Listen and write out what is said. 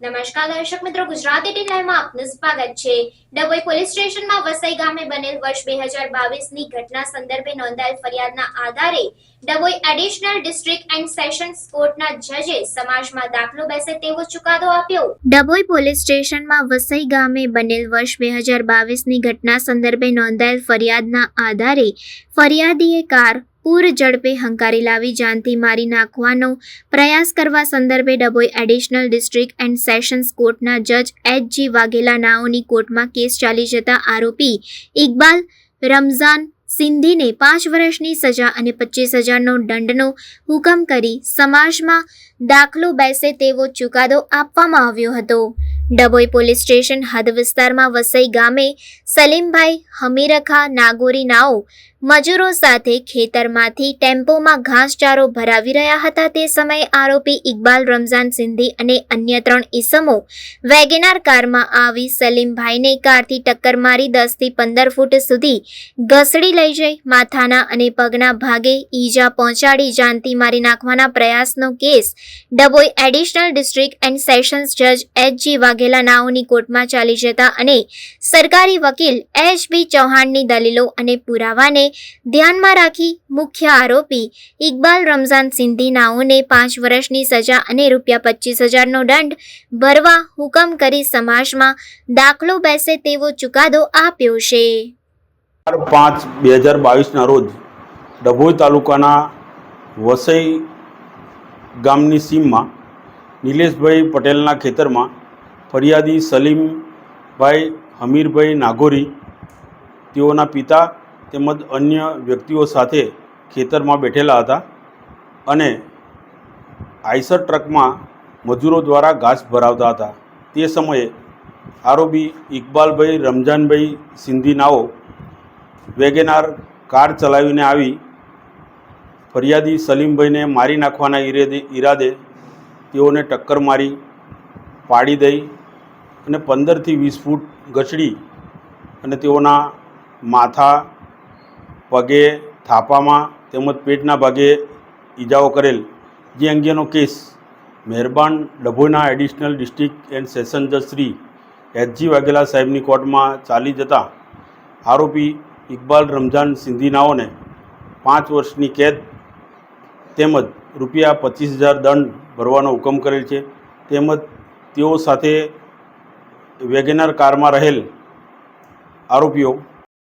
નમસ્કાર દર્શક મિત્રો, ગુજરાતી ટી લાઈવમાં આપનું સ્વાગત છે. ડભોઈ પોલીસ સ્ટેશનમાં વસઈ ગામે બનેલ વર્ષ બે હજાર ઘટના સંદર્ભે નોંધાયેલ ફરિયાદના આધારે Dabhoi additional district and sessions કોર્ટના જજે સમાજમાં દાખલો બેસે તેવો ચુકાદો આપ્યો. ડભોઈ પોલીસ સ્ટેશનમાં વસઈ ગામે બનેલ વર્ષ બે હજાર બાવીસની ઘટના સંદર્ભે નોંધાયેલ ફરિયાદના આધારે ફરિયાદીએ કાર પૂર ઝડપે હંકારી લાવી, જાનથી મારી નાખવાનો પ્રયાસ કરવા સંદર્ભે Dabhoi additional district and sessions કોર્ટના જજ એચ જી વાઘેલા નાઓની કોર્ટમાં કેસ ચાલી જતા આરોપી ઇકબાલ રમઝાન સિંધીને પાંચ વર્ષની સજા અને પચીસ હજારનો દંડનો હુકમ કરી સમાજમાં દાખલો બેસે તેવો ચુકાદો આપવામાં આવ્યો હતો. ડભોઈ પોલીસ સ્ટેશન હદ વિસ્તારમાં વસઈ ગામે સલીમભાઈ હમીરખા નાગોરી નાઓ મજૂરો સાથે ખેતરમાંથી ટેમ્પોમાં ઘાસચારો ભરાવી રહ્યા હતા તે સમયે આરોપી ઇકબાલ રમઝાન સિંધી અને અન્ય ત્રણ ઈસમો વેગેનાર કારમાં આવી સલીમભાઈને કારથી ટક્કર મારી દસથી પંદર ફૂટ સુધી ઘસડી લઈ જઈ, માથાના અને પગના ભાગે ઈજા પહોંચાડી, જાનથી મારી નાખવાના પ્રયાસનો case Dabhoi additional district and sessions જજ એચ જી વાઘેલા નાઓની કોર્ટમાં ચાલી જતા અને સરકારી વકીલ એચ બી ચૌહાણની દલીલો અને પુરાવાને ધ્યાનમાં રાખી મુખ્ય આરોપી ઇકબાલ રમઝાન સિંધી પાંચ વર્ષની સજા અને રૂપિયા પચીસ હજારનો દંડ ભરવા હુકમ કરી સમાજમાં દાખલો બેસે તેવો ચુકાદો આપ્યો છે. પાંચ બે હજાર બાવીસના રોજ ડભોઈ તાલુકાના વસઈ ગામની સીમમાં નિલેશભાઈ પટેલના ખેતરમાં ફરિયાદી સલીમભાઈ હમીરભાઈ નાગોરી તેઓના પિતા તેમજ અન્ય વ્યક્તિઓ સાથે ખેતરમાં બેઠેલા હતા અને આઈસર ટ્રકમાં મજૂરો દ્વારા ઘાસ ભરાવતા હતા. તે સમયે આરોપી ઇકબાલભાઈ, રમજાનભાઈ સિંધીનાઓ વેગેનાર કાર ચલાવીને આવી. ફરિયાદી સલીમભાઈને મારી નાખવાના ઈરાદે ઈરાદે તેઓને ટક્કર મારી, પાડી દઈ અને પંદરથી વીસ ફૂટ ગચડી અને તેઓના માથા પગે થાપામાં તેમજ પેટના ભાગે ઈજાઓ કરેલ. જે અંગેનો કેસ મહેરબાન ડભોઈના એડિશનલ ડિસ્ટ્રિક્ટ એન્ડ સેશન જજ શ્રી એચજી વાઘેલા સાહેબની કોર્ટમાં ચાલી જતા આરોપી ઇકબાલ રમઝાન સિંધીનાઓને પાંચ વર્ષની કેદ તેમજ રૂપિયા પચીસ હજાર દંડ ભરવાનો હુકમ કરેલ છે. તેમજ તેઓ સાથે વેગેનર કારમાં રહેલ આરોપીઓ